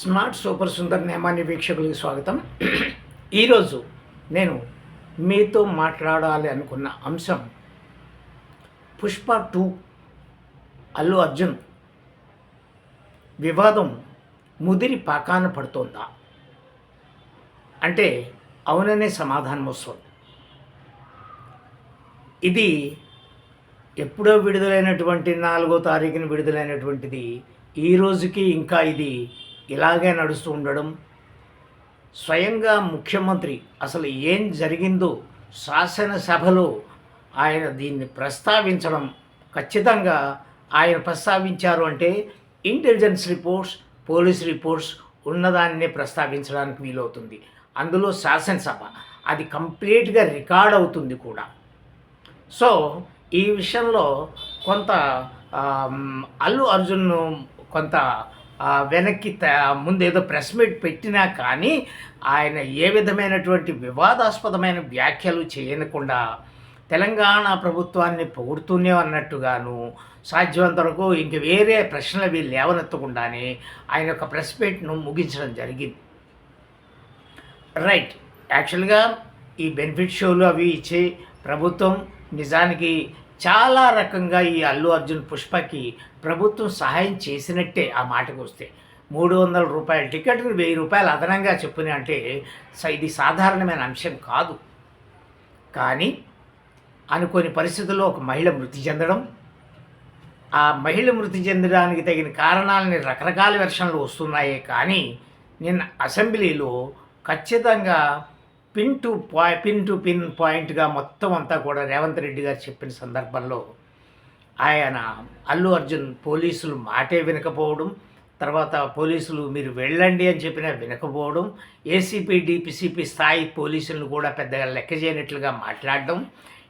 Smart super Sundar Nemani వీక్షకులకు స్వాగతం. ఈరోజు నేను మీతో మాట్లాడాలి అనుకున్న అంశం పుష్ప టూ అల్లు అర్జున్ వివాదం ముదిరి పాకాన పడుతోందా? అంటే అవుననే సమాధానం వస్తుంది ఇది ఎప్పుడో విడుదలైనటువంటి నాలుగో తారీఖున విడుదలైనటువంటిది. ఈ రోజుకి ఇంకా ఇది ఇలాగే నడుస్తూ ఉండడం స్వయంగా ముఖ్యమంత్రి అసలు ఏం జరిగిందో శాసనసభలో ఆయన దీన్ని ప్రస్తావించడం ఖచ్చితంగా ఆయన ప్రస్తావించారు అంటే ఇంటెలిజెన్స్ రిపోర్ట్స్ పోలీస్ రిపోర్ట్స్ ఉన్నదాన్నే ప్రస్తావించడానికి వీలవుతుంది. అందులో శాసనసభ అది కంప్లీట్గా రికార్డ్ అవుతుంది కూడా. సో ఈ విషయంలో కొంత అల్లు అర్జున్ను కొంత వెనక్కి త- ముందు ఏదో ప్రెస్ మీట్ పెట్టినా కానీ ఆయన ఏ విధమైనటువంటి వివాదాస్పదమైన వ్యాఖ్యలు చేయనకుండా తెలంగాణ ప్రభుత్వాన్ని పొగుడుతూనే అన్నట్టుగాను సాధ్యమంత వరకు ఇంక వేరే ప్రశ్నలు అవి లేవనెత్తకుండానే ఆయన యొక్క ప్రెస్ మీట్ను ముగించడం జరిగింది. రైట్. యాక్చువల్గా ఈ బెనిఫిట్ షోలు అవి ఇచ్చి ప్రభుత్వం నిజానికి చాలా రకంగా ఈ అల్లు అర్జున్ పుష్పకి ప్రభుత్వం సహాయం చేసినట్టే ఆ మాటకు వస్తే. మూడు వందల రూపాయల టికెట్ వెయ్యి రూపాయలు అదనంగా చెప్పుని అంటే ఇది సాధారణమైన అంశం కాదు. కానీ అనుకోని పరిస్థితుల్లో ఒక మహిళ మృతి చెందడం ఆ మహిళ మృతి చెందడానికి తగిన కారణాలని రకరకాల వెర్షన్లు వస్తున్నాయే కానీ నిన్న అసెంబ్లీలో ఖచ్చితంగా పిన్ టు పాయి పిన్ టు పిన్ పాయింట్గా మొత్తం అంతా కూడా రేవంత్ రెడ్డి గారు చెప్పిన సందర్భంలో ఆయన అల్లు అర్జున్ పోలీసులు మాటే వినకపోవడం తర్వాత పోలీసులు మీరు వెళ్ళండి అని చెప్పినా వినకపోవడం ఏసీపీ డిపిసిపి స్థాయి పోలీసులను కూడా పెద్దగా లెక్క చేయనట్లుగా మాట్లాడడం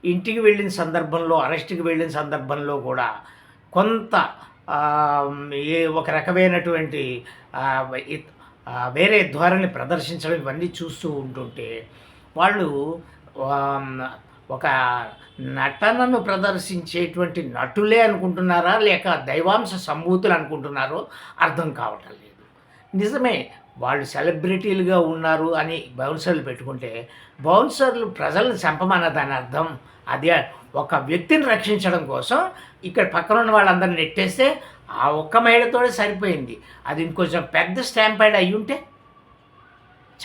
ఇంటికి వెళ్ళిన సందర్భంలో అరెస్ట్కి వెళ్ళిన సందర్భంలో కూడా కొంత ఏ ఒక రకమైనటువంటి వేరే ధోరణి ప్రదర్శించడం ఇవన్నీ చూస్తూ ఉంటుంటే వాళ్ళు ఒక నటనను ప్రదర్శించేటువంటి నటులే అనుకుంటున్నారా? లేక దైవాంశ సంభూతులు అనుకుంటున్నారో అర్థం కావటం లేదు. నిజమే వాళ్ళు సెలబ్రిటీలుగా ఉన్నారు అని బౌన్సర్లు పెట్టుకుంటే బౌన్సర్లు ప్రజలను చంపమన్న దాని అర్థం అదే ఒక వ్యక్తిని రక్షించడం కోసం ఇక్కడ పక్కన ఉన్న వాళ్ళందరిని నెట్టేస్తే ఆ ఒక్క మహిళతోనే సరిపోయింది. అది ఇంకొంచెం పెద్ద స్టాంపైడ్ అయి ఉంటే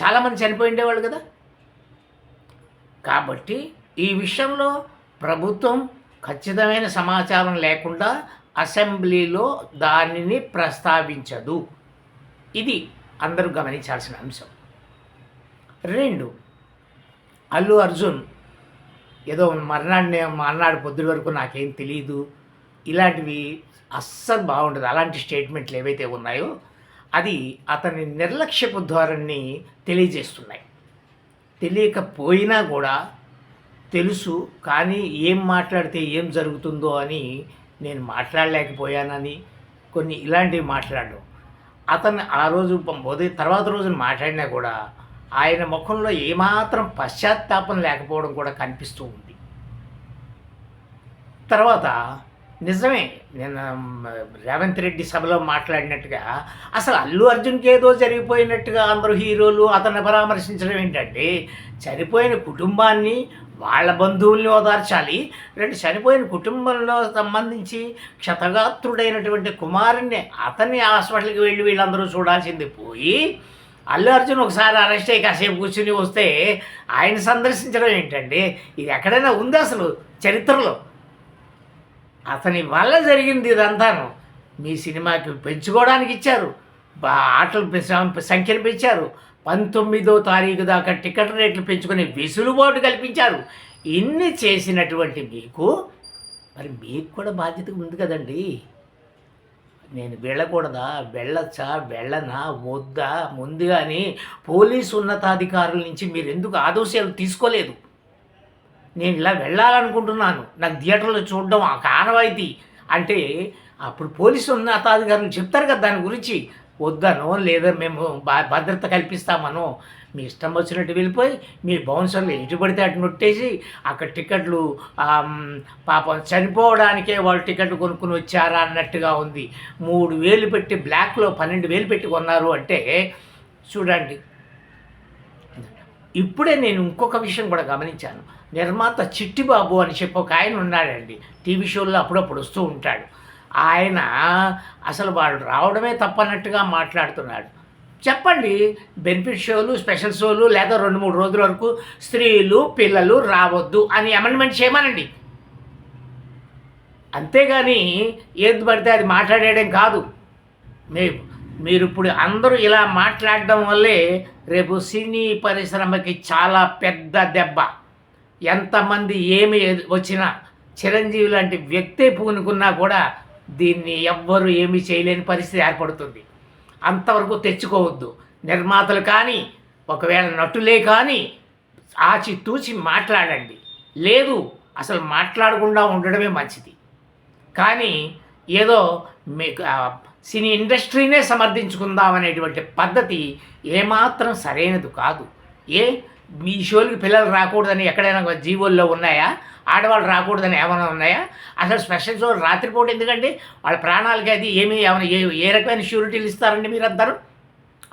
చాలామంది చనిపోయి ఉండేవాళ్ళు కదా. కాబట్టి ఈ విషయంలో ప్రభుత్వం ఖచ్చితమైన సమాచారం లేకుండా అసెంబ్లీలో దానిని ప్రస్తావించదు. ఇది అందరూ గమనించాల్సిన అంశం. రెండు అల్లు అర్జున్ ఏదో మర్నాడు మర్నాడు పొద్దున వరకు నాకేం తెలియదు ఇలాంటివి అస్సలు బాగుండదు. అలాంటి స్టేట్మెంట్లు ఏవైతే ఉన్నాయో అది అతని నిర్లక్ష్యపు ధోరణిని తెలియజేస్తున్నాయి. తెలియకపోయినా కూడా తెలుసు కానీ ఏం మాట్లాడితే ఏం జరుగుతుందో అని నేను మాట్లాడలేకపోయానని కొన్ని ఇలాంటివి మాట్లాడడం. అతను ఆ రోజు ఉదయం తర్వాత రోజున మాట్లాడినా కూడా ఆయన ముఖంలో ఏమాత్రం పశ్చాత్తాపం లేకపోవడం కూడా కనిపిస్తూ ఉంది. తర్వాత నిజమే నేను రేవంత్ రెడ్డి సభలో మాట్లాడినట్టుగా అసలు అల్లు అర్జున్కి ఏదో జరిగిపోయినట్టుగా అందరూ హీరోలు అతన్ని పరామర్శించడం ఏంటంటే చనిపోయిన కుటుంబాన్ని వాళ్ళ బంధువుల్ని ఓదార్చాలి రెండు చనిపోయిన కుటుంబంలో సంబంధించి క్షతగాత్రుడైనటువంటి కుమారుణ్ణి అతన్ని హాస్పిటల్కి వెళ్ళి వీళ్ళందరూ చూడాల్సింది పోయి అల్లు అర్జున్ ఒకసారి అరెస్ట్ అయ్యి కాసేపు కూర్చుని వస్తే ఆయన సందర్శించడం ఏంటండి? ఇది ఎక్కడైనా ఉంది అసలు చరిత్రలో? అతని వల్ల జరిగింది ఇదంతాను మీ సినిమాకి పెంచుకోవడానికి ఇచ్చారు. ఆటలు సంఖ్యను పెంచారు. పంతొమ్మిదో తారీఖు దాకా టికెట్ రేట్లు పెంచుకునే వెసులుబాటు కల్పించారు. ఇన్ని చేసినటువంటి మీకు మరి మీకు కూడా బాధ్యత ఉంది కదండీ. నేను వెళ్ళకూడదా? వెళ్ళచ్చా? వెళ్ళనా? వద్దా? ముందుగాని పోలీసు ఉన్నతాధికారుల నుంచి మీరు ఎందుకు ఆదేశాలు తీసుకోలేదు? నేను ఇలా వెళ్ళాలనుకుంటున్నాను. నాకు థియేటర్లో చూడడం ఆ కానవాయితీ అంటే అప్పుడు పోలీసు ఉన్నతాధికారులు చెప్తారు కదా దాని గురించి. వద్దనో లేదా మేము భద్రత కల్పిస్తామనో మీ ఇష్టం వచ్చినట్టు వెళ్ళిపోయి మీ బౌన్సర్లు ఎటు పడితే అటు నొట్టేసి అక్కడ టికెట్లు పాపం చనిపోవడానికే వాళ్ళు టికెట్లు కొనుక్కుని వచ్చారా అన్నట్టుగా ఉంది. మూడు వేలు పెట్టి బ్లాక్లో పన్నెండు వేలు పెట్టి కొన్నారు అంటే చూడండి. ఇప్పుడే నేను ఇంకొక విషయం కూడా గమనించాను. నిర్మాత చిట్టిబాబు అని చెప్పి ఒక ఆయన ఉన్నాడండి. టీవీ షోల్లో అప్పుడప్పుడు వస్తూ ఉంటాడు. ఆయన అసలు వాళ్ళు రావడమే తప్పన్నట్టుగా మాట్లాడుతున్నాడు. చెప్పండి బెనిఫిట్ షోలు స్పెషల్ షోలు లేదా రెండు మూడు రోజుల వరకు స్త్రీలు పిల్లలు రావద్దు అని అమెండ్మెంట్ చేయమనండి. అంతేగాని ఏది పడితే అది మాట్లాడేయడం కాదు. మీ మీరు ఇప్పుడు అందరూ ఇలా మాట్లాడడం వల్లే రేపు సినీ పరిశ్రమకి చాలా పెద్ద దెబ్బ. ఎంతమంది ఏమి వచ్చినా చిరంజీవి లాంటి వ్యక్తే పూనుకున్నా కూడా దీన్ని ఎవ్వరు ఏమీ చేయలేని పరిస్థితి ఏర్పడుతుంది. అంతవరకు తెచ్చుకోవద్దు. నిర్మాతలు కానీ ఒకవేళ నటులే కానీ ఆచి తూచి మాట్లాడండి. లేదు అసలు మాట్లాడకుండా ఉండడమే మంచిది. కానీ ఏదో మీకు సినీ ఇండస్ట్రీనే సమర్థించుకుందాం అనేటువంటి పద్ధతి ఏమాత్రం సరైనది కాదు. ఏ మీ షోలకి పిల్లలు రాకూడదని ఎక్కడైనా జీవోల్లో ఉన్నాయా? ఆడవాళ్ళు రాకూడదని ఏమైనా ఉన్నాయా? అసలు స్పెషల్ షో రాత్రిపూట ఎందుకండి? వాళ్ళ ప్రాణాలకి అది ఏమి ఏమైనా ఏ ఏ రకమైన షూరిటీలు ఇస్తారండి మీరు అందరూ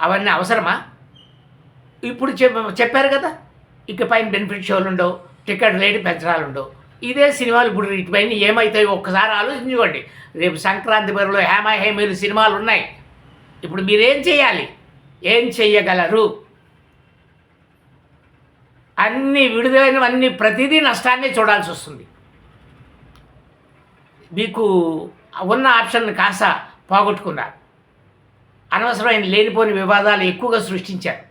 అవన్నీ అవసరమా? ఇప్పుడు చెప్ చెప్పారు కదా ఇక పైన బెనిఫిట్ షోలు ఉండవు టికెట్ రేటు పెంచడాలు ఉండవు. ఇదే సినిమాలు ఇప్పుడు వీటిపైన ఏమవుతాయి ఒక్కసారి ఆలోచించుకోండి. రేపు సంక్రాంతి బరిలో హేమ హేమీలు సినిమాలు ఉన్నాయి. ఇప్పుడు మీరేం చేయాలి? ఏం చెయ్యగలరు? అన్ని విడుదలైనవన్నీ ప్రతిదీ నష్టాన్ని చూడాల్సి వస్తుంది. మీకు ఉన్న ఆప్షన్ కాస్త పోగొట్టుకున్నారు. అనవసరమైన లేనిపోని వివాదాలు ఎక్కువగా సృష్టించారు.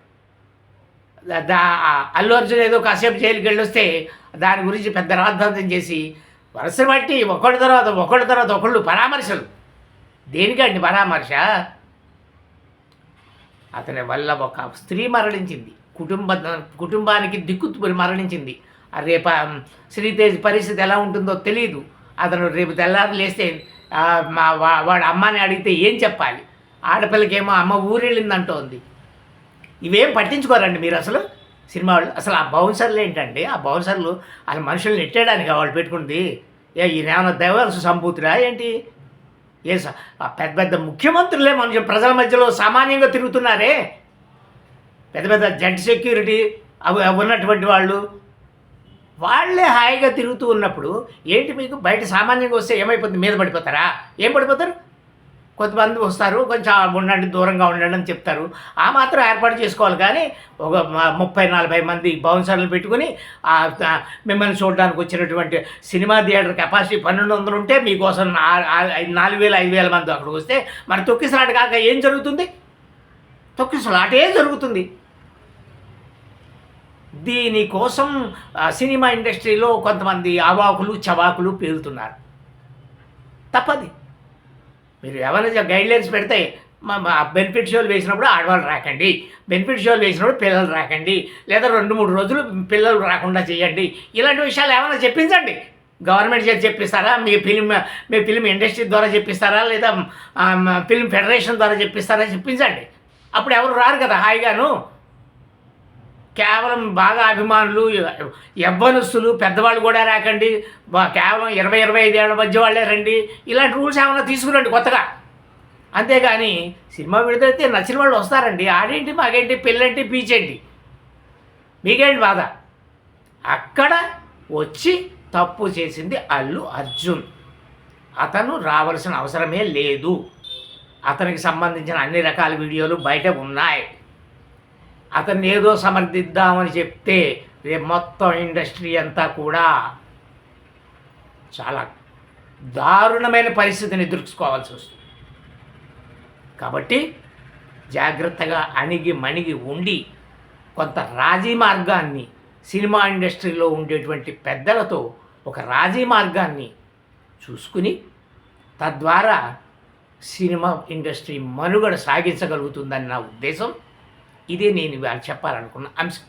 దా- అల్లు అర్జున్ ఏదో కాసేపు జైలుకి వెళ్ళొస్తే దాని గురించి పెద్ద రాద్ధాంతం చేసి వరుస బట్టి ఒకటి తర్వాత ఒకటి తర్వాత ఒకళ్ళు పరామర్శలు. దేనికండి పరామర్శ? అతని వల్ల ఒక స్త్రీ మరణించింది. కుటుంబ కుటుంబానికి దిక్కు మరణించింది. ఆ రేపు శ్రీతేజ్ పరిస్థితి ఎలా ఉంటుందో తెలియదు అతను రేపు తెల్లారి లేస్తే మా వా- వాడు అమ్మని అడిగితే ఏం చెప్పాలి? ఆడపిల్లకేమో అమ్మ ఊరెళ్ళిందంటోంది. ఇవేం పట్టించుకోరండి మీరు అసలు? సినిమా వాళ్ళు అసలు ఆ బౌన్సర్లు ఏంటండి? ఆ బౌన్సర్లు వాళ్ళ మనుషుల్ని నెట్టేయడానికి వాళ్ళు పెట్టుకుంది. ఏ ఈయన ఏమైనా దైవాంశ సంభూతిరా ఏంటి? ఏ స- పెద్ద పెద్ద ముఖ్యమంత్రులే మనుషులు ప్రజల మధ్యలో సామాన్యంగా తిరుగుతున్నారే. పెద్ద పెద్ద జడ్ సెక్యూరిటీ అవి ఉన్నటువంటి వాళ్ళు వాళ్ళే హాయిగా తిరుగుతూ ఉన్నప్పుడు ఏంటి మీకు బయట సామాన్యంగా వస్తే ఏమైపోతుంది? మీద పడిపోతారా? ఏం పడిపోతారు? కొంతమంది వస్తారు కొంచెం ఉండండి దూరంగా ఉండండి అని చెప్తారు. ఆ మాత్రం ఏర్పాటు చేసుకోవాలి. కానీ ఒక ముప్పై నలభై మంది బౌన్సర్లు పెట్టుకుని మిమ్మల్ని చూడడానికి వచ్చినటువంటి సినిమా థియేటర్ కెపాసిటీ పన్నెండు వందలు ఉంటే మీకోసం నాలుగు వేల ఐదు వేల మంది అక్కడికి వస్తే మరి తొక్కిసినట్టు కాక ఏం జరుగుతుంది? తొక్కిసలాటే జరుగుతుంది. దీనికోసం సినిమా ఇండస్ట్రీలో కొంతమంది అవాకులు చవాకులు పేలుతున్నారు. తప్పది. మీరు ఎవరైనా గైడ్లైన్స్ పెడితే మా బెనిఫిట్ షోలు వేసినప్పుడు ఆడవాళ్ళు రాకండి. బెనిఫిట్ షోలు వేసినప్పుడు పిల్లలు రాకండి. లేదా రెండు మూడు రోజులు పిల్లలు రాకుండా చేయండి. ఇలాంటి విషయాలు ఏమైనా చెప్పించండి. గవర్నమెంట్ చేసి చెప్పిస్తారా? మీ ఫిలిం మీ ఫిలిం ఇండస్ట్రీ ద్వారా చెప్పిస్తారా? లేదా ఫిలిం ఫెడరేషన్ ద్వారా చెప్పిస్తారా? చెప్పించండి. అప్పుడు ఎవరు రారు కదా హాయిగాను. కేవలం బాగా అభిమానులు యవ్వనస్తులు పెద్దవాళ్ళు కూడా రాకండి. కేవలం ఇరవై ఇరవై ఐదేళ్ళ మధ్య వాళ్ళే రండి. ఇలాంటి రూల్స్ ఏమైనా తీసుకురండి కొత్తగా. అంతేగాని సినిమా విడుదలైతే నచ్చిన వాళ్ళు వస్తారండి. ఆడేంటి మాకేంటి పెళ్ళంటి పీచేంటి మీకేంటి బాధ? అక్కడ వచ్చి తప్పు చేసింది అల్లు అర్జున్. అతను రావాల్సిన అవసరమే లేదు. అతనికి సంబంధించిన అన్ని రకాల వీడియోలు బయట ఉన్నాయి. అతన్ని ఏదో సమర్థిద్దామని చెప్తే రేపు మొత్తం ఇండస్ట్రీ అంతా కూడా చాలా దారుణమైన పరిస్థితిని ఎదుర్కోవాల్సి వస్తుంది. కాబట్టి జాగ్రత్తగా అణిగి మణిగి ఉండి కొంత రాజీ మార్గాన్ని సినిమా ఇండస్ట్రీలో ఉండేటువంటి పెద్దలతో ఒక రాజీ మార్గాన్ని చూసుకుని తద్వారా సినిమా ఇండస్ట్రీ మనుగడ సాగించగలుగుతుందని నా ఉద్దేశం. ఇదే నేను ఇవాళ చెప్పాలనుకున్న అంశం.